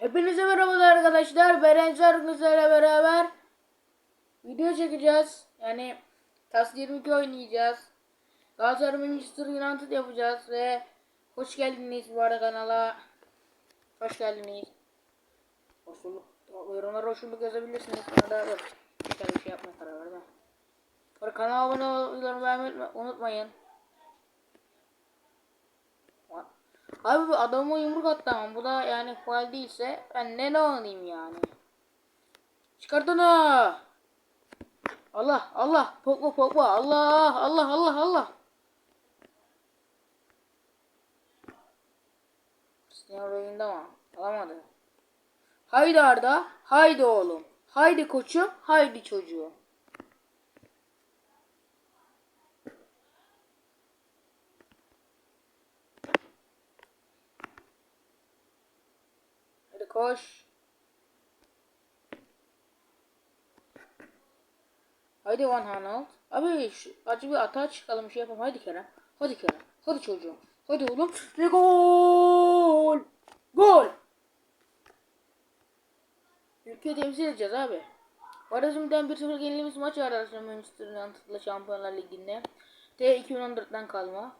Hepinize merhabalar arkadaşlar. Beren Sargısı'yla beraber video çekeceğiz. Yani TAS 22 oynayacağız. Galatasaray Manchester United yapacağız ve hoş geldiniz bu arada kanala. Hoş geldiniz. Hoş bulduk. Yorumlara hoş bulduk yazabilirsiniz. Bana da dur. Şöyle bir şey yapmaya karar verdim. Kanala abone olmayı unutmayın. Abi bu adama yumruk attı ama bu da yani faal değilse ben ne ne alayım yani. Çıkart onu. Allah Allah Pogba Pogba Allah Allah Allah Allah. Cristiano oyunda mı? Alamadı. Haydi Arda. Haydi oğlum. Haydi koçum. Haydi çocuğum. Hadi koş. Haydi Van Hanalt. Abi acı bir atağa çıkalım şey yapalım. Haydi Kerem. Hadi Kerem. Hadi çocuğum. Hadi oğlum. Ve gol. Gol. Ülkeyi temsil edeceğiz abi. Varazim'den 1-0 yenildiğimiz maç var arkadaşlar Manchester United'la Şampiyonlar Ligi'nde. T 2014'ten kalma.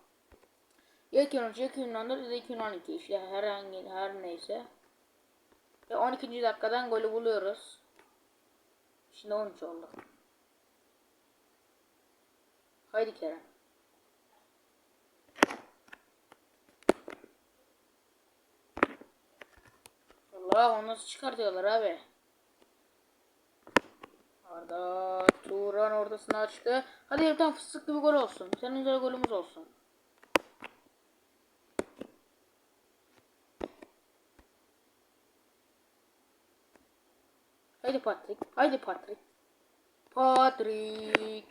Ya 2013 ya 2014 ya da 2012 işte herhangi her neyse. Ve 12. dakikadan golü buluyoruz. Şimdi 13 oldu. Haydi Kerem. Allah onu nasıl çıkartıyorlar abi? Arda Turan ortasına açtı. Hadi bir tane fıstıklı bir gol olsun. Senin güzel golümüz olsun. Haydi Patrick. Haydi Patrick. Patrick.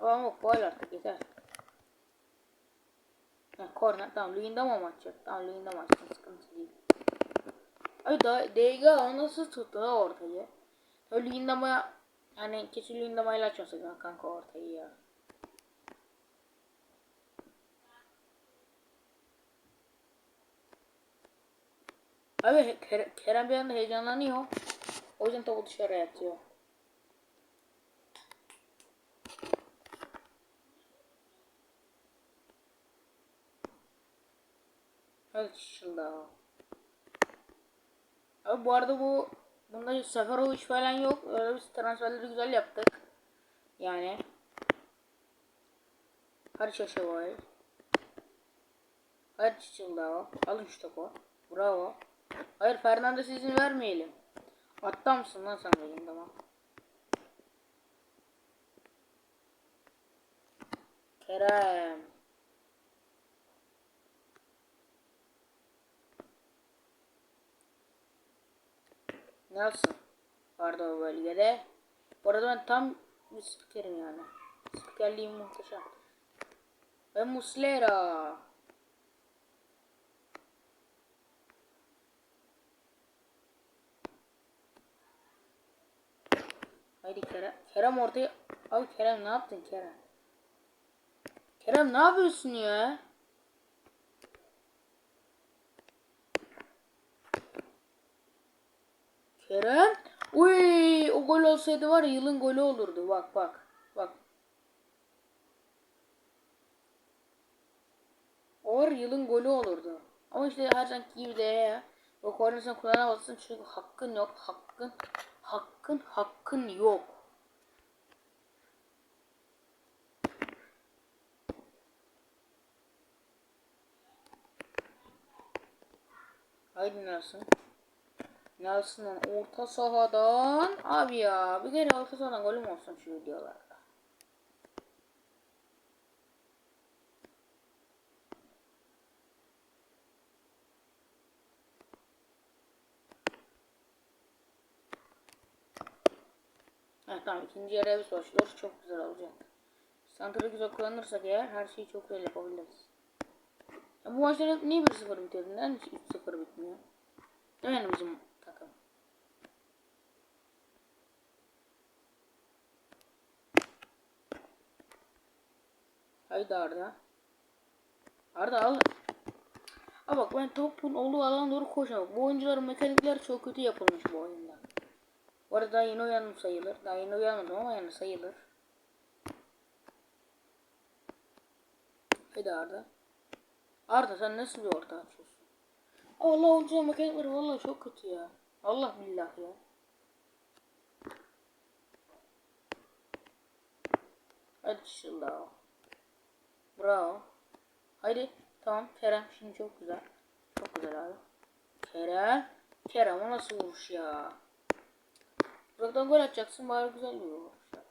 Ama gol artık yeter. Ha, korner tamam Luyendama maç yok. Tamam Luyendama maç sıkıntı değil. Abi da Dega nasıl tuttu ha ortayı? Öyle Luyendama yani kesin Luyendama'yla açmasın kanka ortayı ya. Abi Kerem bir anda heyecanlanıyor. O yüzden topu dışarıya atıyor. Hadi şılda. Abi bu arada bu bunda Seferovic falan yok. Öyle biz transferleri güzel yaptık. Yani. Hadi Şaşavay. Hadi Çılda. Alın şu topu. Bravo. Hayır Fernandes'e izin vermeyelim. Hatta mısın lan sen benim tamam. Kerem. Nelson vardı o bölgede. Bu arada ben tam bir spikerim yani. Spikerliğim muhteşem. Ve Muslera. Haydi Kerem. Kerem ortaya... Abi Kerem ne yaptın Kerem? Kerem ne yapıyorsun ya? Kerem. Uy, o gol olsaydı var ya yılın golü olurdu. Bak bak. Bak. O var yılın golü olurdu. Ama işte her zamanki gibi de ya. O kornesini kullanamazsın çünkü hakkın yok. Hakkın. Hakkın. Hakkın yok. Haydi Nelson. Nelson'ın orta sahadan abi ya bir kere orta sahadan golüm olsun şu videolarda. Evet tamam ikinci yarıya biz başlıyoruz. Çok güzel olacak. Santra'yı güzel kullanırsak eğer her şeyi çok güzel yapabiliriz. Ya bu maçlar niye 1-0 bitiyor? Neden hiç 3-0 bitmiyor? Yani bizim takım. Haydi Arda. Arda al. Ha bak ben topun olduğu alana doğru koşuyorum. Bu oyuncuların mekanikleri çok kötü yapılmış bu oyunda. Bu arada daha yeni uyandım sayılır. Daha yeni uyanmadım ama yani sayılır. Haydi Arda. Arda sen nasıl bir orta açıyorsun? Allah oyuncuların mekanikleri vallahi çok kötü ya. Allah billah ya. Hadi şıllah. Bravo. Haydi. Tamam Kerem şimdi çok güzel. Çok güzel abi. Kerem. Kerem o nasıl vuruş ya? Uzaktan gol atacaksın bari güzel yap.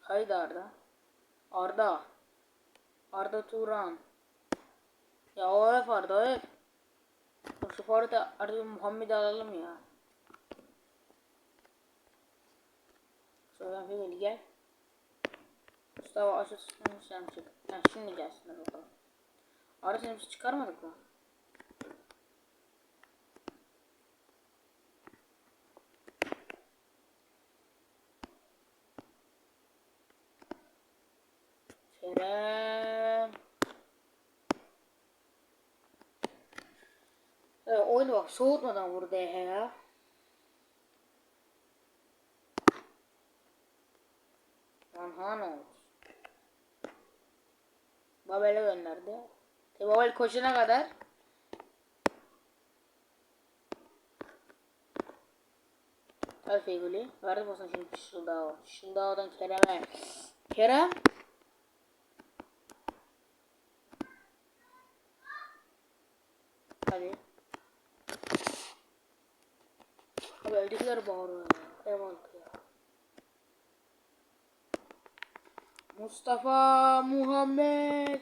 Haydi Arda. Arda. Arda Turan. Ya o F Arda F. Şu Farda Arda Muhammed'i alalım ya. Sonra Fegeli gel. Mustafa aşağısından sen çık. Ha, şimdi gelsinler bakalım. Arda seni biz çıkarmadık mı? Kerem. Oyunu bak soğutmadan vurdu ya. Lan Hanos. Babel'e gönderdi. Te Babel koşuna kadar. Hadi Feyguli. Verdi basın şimdi Şıldağ'a. Şıldağ'dan Kerem'e. Kerem. Hadi. Abi Eyvallah ya. Mustafa Muhammed.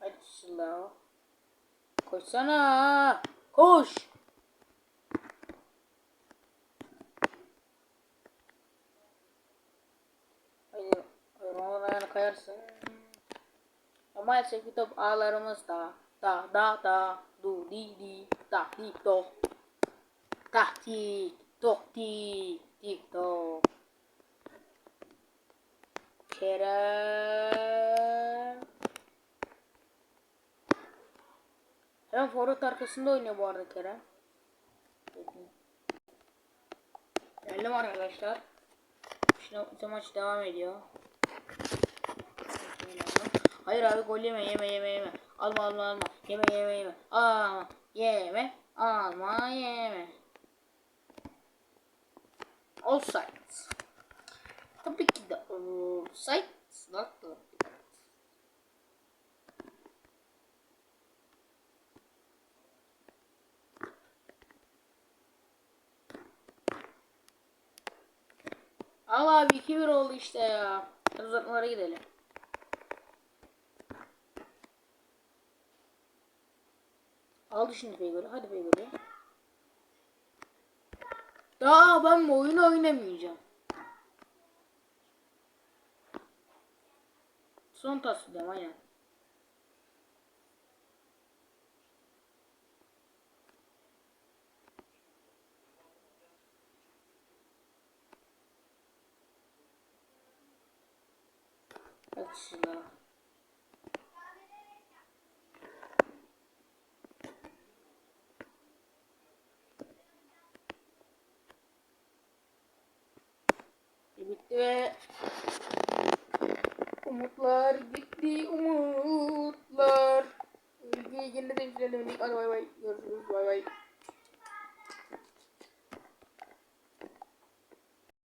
Hadi Sıla. Koşsana. Koş. Haydi. Ronaldo'nun ayağına kayarsın. Maalesef bir top ağlarımızda. Da da da. Du di di. Da di do. Da di. Do di. Di do. Kerem. Hemen forvet arkasında oynuyor bu arada Kerem. Geldim arkadaşlar. Şimdi maç devam ediyor. Hayır abi gol yeme yeme yeme yeme. Alma alma alma. Yeme yeme yeme. Alma yeme. Alma yeme. Offside. Tabii ki de offside. Not the Al abi 2-1 oldu işte ya. Uzatmalara gidelim. Aldı şimdi Feygöl'ü. Hadi Feygöl'ü. Daha ben bu oyunu oynamayacağım. Son tasdidem aynen. Hadi şuna. Bitti ve umutlar gitti umutlar. Yine de bitirelim. Hadi bay bay. Görüşürüz bay bay.